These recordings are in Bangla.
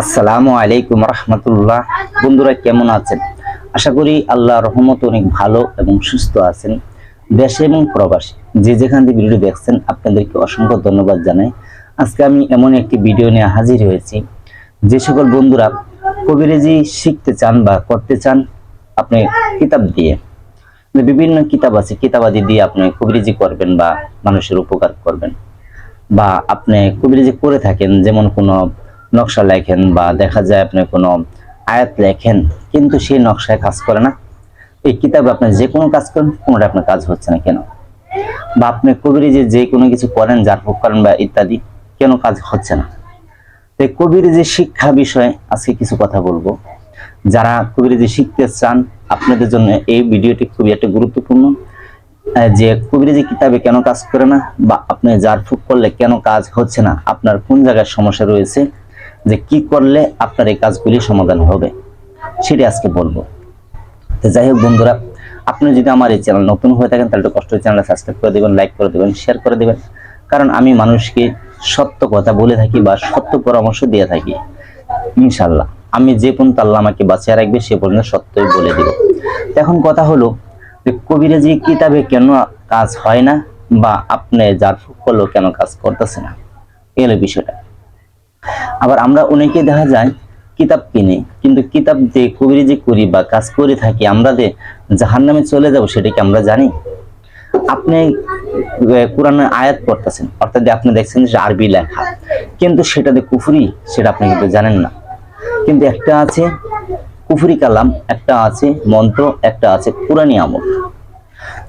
আসসালামু আলাইকুম রহমতুল্লাহ। বন্ধুরা, কেমন আছেন? আশা করি আল্লাহ রহমত অনেক ভালো এবং সুস্থ আছেন। দেশে এবং প্রবাসী যে যেখান থেকে ভিডিও দেখছেন, আপনাদেরকে অসংখ্য ধন্যবাদ জানাই। আজকে আমি এমন একটি ভিডিও নিয়ে হাজির হয়েছি। যে সকল বন্ধুরা কবিরাজি শিখতে চান বা করতে চান, আপনি কিতাব দিয়ে মানে বিভিন্ন কিতাব আছে, কিতাবাদি দিয়ে আপনি কবিরাজি করবেন বা মানুষের উপকার করবেন। বা আপনি কবিরাজি করে থাকেন, যেমন কোনো নকশা লেখেন বা দেখা যায় আপনি কোনো আয়াত লেখেন, কিন্তু সেই নকশায় কাজ করে না। এই কিতাবে আপনি যে কোনো কাজ করেন কোনোটা আপনার কাজ হচ্ছে না কেন? বা আপনি কবিরাজি যে কোনো কিছু করেন, যার হোক করেন বা ইত্যাদি, কেন কাজ হচ্ছে না? তো এই কবিরাজি শিক্ষা বিষয়ে আজকে কিছু কথা বলব। যারা কবিরাজি শিখতে চান, আপনাদের জন্য এই ভিডিওটি খুবই একটা গুরুত্বপূর্ণ। যে কবিরাজি কিতাবে কেন কাজ করে না, বা আপনি যার ফুক করলে কেন কাজ হচ্ছে না, আপনার কোন জায়গায় সমস্যা রয়েছে যে কি করলে আপনার এই কাজগুলি সমাধান হবে, সেটি আজকে বলব। তো যাই হোক বন্ধুরা, আপনি যদি আমার এই চ্যানেল নতুন হয়ে থাকেন, তাহলে কষ্ট চ্যানেলটা সাবস্ক্রাইব করে দেবেন লাইক করে দেবেন শেয়ার করে দেবেন। কারণ আমি মানুষকে সত্য কথা বলে থাকি বা সত্য পরামর্শ দিয়ে থাকি। ইনশাল্লাহ আমি যে পর্যন্ত আল্লাহ আমাকে বাঁচিয়ে রাখবে, সে পর্যন্ত সত্যই বলে দেব। এখন কথা হলো যে কবিরাজি কিতাবে কেন কাজ হয় না বা আপনি যার করলেও কেন কাজ করতেছে না? এই হলো বিষয়টা। আবার আমরা অনেকে দেখা যায় কিতাব কিনি, কিন্তু কিতাব যে দিয়ে যে করি বা কাজ করে থাকি, আমরা যে জাহান নামে চলে যাব সেটা কি আমরা জানি? আপনি কোরআনের আয়াত পড়তেছেন, অর্থাৎ আপনি দেখছেন যে আরবি লেখা, কিন্তু সেটা যে কুফরি, সেটা আপনি কিন্তু জানেন না। কিন্তু একটা আছে কুফুরি কালাম, একটা আছে মন্ত্র, একটা আছে কোরআনী আমল।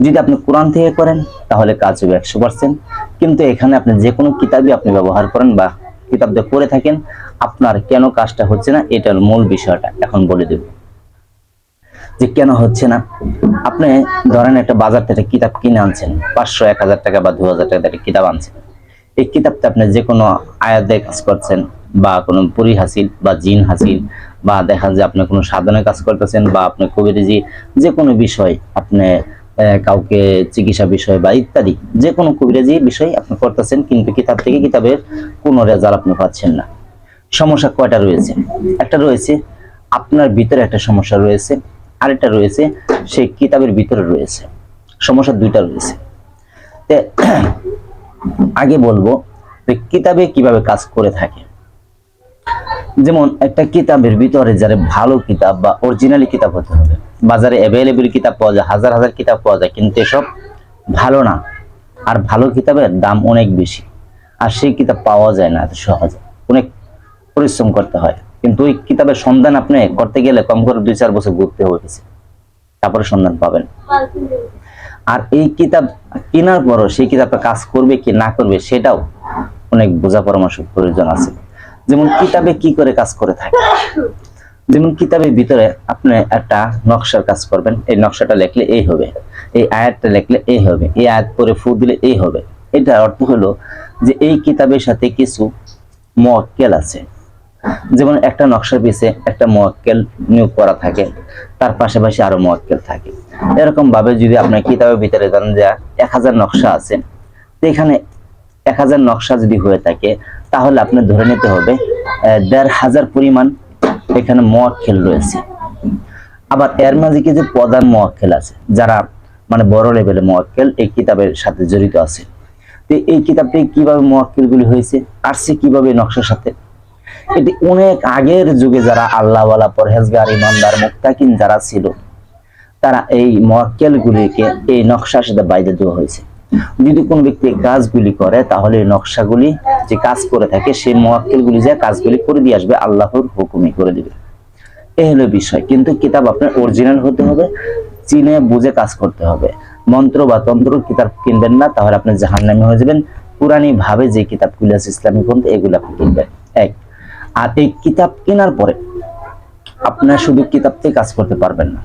যদি আপনি কোরআন থেকে করেন, তাহলে কাজ হবে একশো পার্সেন্ট কিন্তু এখানে আপনি যে কোনো কিতাবই আপনি ব্যবহার করেন বা কিতাব দিয়ে করে থাকেন, আপনার কেন কাজটা হচ্ছে না? এটার মূল বিষয়টা। এখন বলে দেব যে কেন হচ্ছে না? আপনি ধরেন একটা বাজার থেকে কিতাব কিনে আনছেন, পাঁচশো, এক হাজার টাকা বা দু হাজার টাকা একটা কিতাব আনছেন। এই কিতাবটা আপনি যে কোনো আয়াত কাজ করছেন বা কোনো পরি হাসিল বা জিন হাসিল বা দেখা যায় আপনি কোনো সাধনের কাজ করতেছেন বা আপনি কবিরাজি যে কোনো বিষয় আপনি কাউকে চিকিৎসা বিষয় বা ইত্যাদি যে কোনো কবিরাজি বিষয় আপনি করতেছেন কিন্তু কিতাব থেকে কিতাবের কোনো রেজাল্ট আপনি পাচ্ছেন না। সমস্যা কয়টা রয়েছে? একটা রয়েছে, আপনার ভিতরে একটা সমস্যা রয়েছে, আরেকটা রয়েছে, সেই কিতাবের ভিতরে রয়েছে। সমস্যা দুইটা রয়েছে। আগে বলব কিতাবে কীভাবে কাজ করে থাকে। যেমন একটা কিতাবের ভিতরে যারা ভালো কিতাব বা অরিজিনালি কিতাব হতে হবে বাজারে অ্যাভেলেবল কিতাব পাওয়া যায়, হাজার হাজার কিতাব পাওয়া যায়, কিন্তু এসব ভালো না। আর ভালো কিতাবের দাম অনেক বেশি, আর সেই কিতাব পাওয়া যায় না এত সহজে। অনেক পরিশ্রম করতে হয়। কিন্তু ওই কিতাবের সন্ধান আপনি করতে গেলে কম করে দুই চার বছর ঘুরতে হবে কিছু। তারপরে সন্ধান পাবেন। আর এই কিতাব কেনার পরও সেই কিতাবটা কাজ করবে কি না করবে, সেটাও অনেক বোঝা পরামর্শ প্রয়োজন আছে। যেমন কিতাবে কি করে কাজ করে থাকে। যেমন কিতাবের ভিতরে আপনি একটা নকশার কাজ করবেন, এই নকশাটা লিখলে এই হবে, এই আয়াতটা লিখলে এই হবে, এই আয়াত পরে ফু দিলে এই হবে। এটা অর্থ হলো যে এই কিতাবের সাথে কিছু মোয়াক্কেল আছে। যেমন একটা নকশার পিছে একটা মোয়াক্কেল নিয়োগ করা থাকে, তার পাশাপাশি আরও মোয়াক্কেল থাকে। এরকম ভাবে যদি আপনার কিতাবের ভিতরে জানেন যে এক হাজার নকশা আছে, তো এখানে এক হাজার নকশা যদি হয়ে থাকে তাহলে আপনার ধরে নিতে হবে দেড় হাজার পরিমাণ এখানে মোয়াক্কেল রয়েছে। আবার এর মাঝে কিছু প্রধান মোয়াক্কেল আছে, যারা মানে বড় লেভেলের মোয়াক্কেল এই কিতাবের সাথে জড়িত আছে। তো এই কিতাবটি কীভাবে মোয়াক্কেল গুলি হয়েছে আসছে কীভাবে নকশার সাথে? এটি অনেক আগের যুগে যারা আল্লাহওয়ালা, পরহেজগার, ইমানদার মুক্তাকিন যারা ছিল, তারা এই মোয়াক্কেল গুলিকে এই নকশার সাথে বাইরে দেওয়া হয়েছে। যদি কোনো ব্যক্তি কাজগুলি করে, তাহলে নকশাগুলি যে কাজ করে থাকে, সেই মোয়াক্কেল গুলি যে কাজগুলি করে দিয়ে আসবে, আল্লাহর হুকুমি করে দিবে। এই হলো বিষয়। কিন্তু কিতাব আপনার অরিজিনাল হতে হবে, চিনে বুঝে কাজ করতে হবে। মন্ত্র বা তন্ত্র কিতাব কিনবেন না, তাহলে আপনি জাহান নামে হয়ে যাবেন। পুরানি ভাবে যে কিতাবগুলি আছে ইসলামিক গ্রন্থ এগুলো আপনি কিনবেন। এক, আর এই কিতাব কেনার পরে আপনার শুধু কিতাব থেকে কাজ করতে পারবেন না,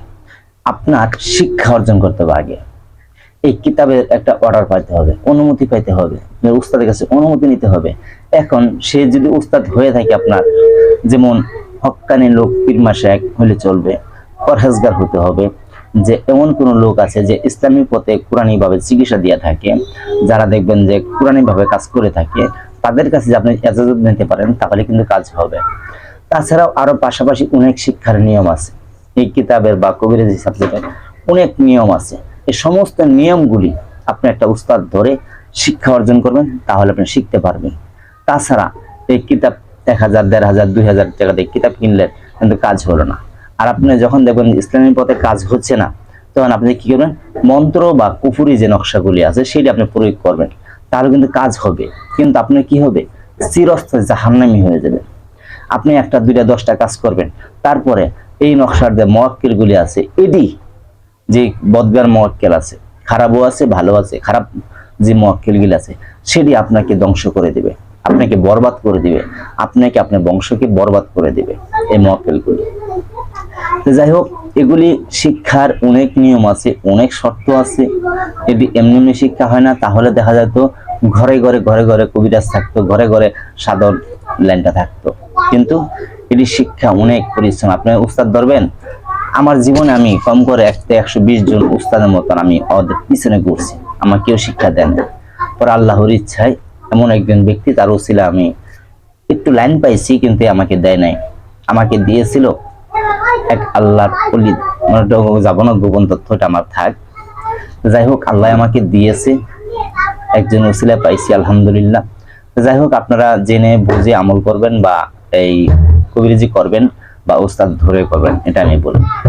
আপনার শিক্ষা অর্জন করতে হবে আগে। এই কিতাবের একটা অর্ডার পাইতে হবে, অনুমতি পাইতে হবে উস্তাদের কাছে অনুমতি নিতে হবে। এখন সে যদি উস্তাদ হয়ে থাকে আপনার, যেমন হক্কানি লোক পীরমা শেখ হলে চলবে, পরহেজগার হতে হবে, যে এমন কোন লোক আছে যে ইসলামী পথে কোরআনী ভাবে চিকিৎসা দিয়ে থাকে, যারা দেখবেন যে কোরআনী ভাবে কাজ করে থাকে, তাদের কাছে যদি আপনি এজাজত নিতে পারেন, তাহলে কিন্তু কাজ হবে। তাছাড়াও আরও পাশাপাশি অনেক শিক্ষার নিয়ম আছে। এই কিতাবের বা কবিরাজি সাবজেক্টের অনেক নিয়ম আছে। এই সমস্ত নিয়মগুলি আপনি একটা উস্তাদ ধরে শিক্ষা অর্জন করবেন, তাহলে আপনি শিখতে পারবেন। তাছাড়া এই কিতাব এক হাজার, দেড় হাজার, দুই হাজার টাকা দিয়ে কিতাব কিনলেন, কিন্তু কাজ হলো না। আর আপনি যখন দেখবেন ইসলামী পথে কাজ হচ্ছে না, তখন আপনি কি করবেন? মন্ত্র বা কুফুরি যে নকশাগুলি আছে, সেটি আপনি প্রয়োগ করবেন। তাহলে কিন্তু কাজ হবে। কিন্তু আপনার কি হবে? চিরস্থ জাহান্নামি হয়ে যাবে। আপনি একটা, দুইটা, দশটা কাজ করবেন। তারপরে এই নকশার যে মক্কেল গুলি আছে, এটি যে বদগার মক্কেল আছে, খারাপও আছে, ভালো আছে, খারাপ যে মক্কেল গুলি আছে, সেটি আপনাকে ধ্বংস করে দিবে, আপনাকে বরবাদ করে দিবে, আপনাকে আপনার বংশকে বরবাদ করে দিবে এই মক্কেলগুলি তো যাই হোক, এগুলি শিক্ষার অনেক নিয়ম আছে, অনেক শর্ত আছে, যদি এমনি এমনি শিক্ষা হয় না, তাহলে দেখা যেত ঘরে ঘরে ঘরে ঘরে কবিরাজ থাকতো, ঘরে ঘরে সাধন লাইনটা থাকতো। কিন্তু এটি শিক্ষা অনেক পরিশ্রম। আপনি উস্তাদ ধরবেন আমার জীবনে আমি কম করে একটা একশো বিশ জন উস্তাদের মতন আমি পিছনে ঘুরছি। আমার কেউ শিক্ষা দেন। পরে আল্লাহর ইচ্ছায় এমন একজন ব্যক্তি, তার উসিলা আমি একটু লাইন পাইছি, কিন্তু আমাকে দেয় নাই। আমাকে দিয়েছিল এক আল্লাহর অলি মানে ওটা যাব না গোপন তথ্যটা আমার থাক। যাই হোক, আল্লাহ আমাকে দিয়েছে। একজন উসিলা পাইছি, আলহামদুলিল্লাহ। যাই হোক, আপনারা জেনে বুঝে আমল করবেন বা এই কবিরাজি করবেন বা উস্তাদ ধরে করবেন, এটা আমি বলি।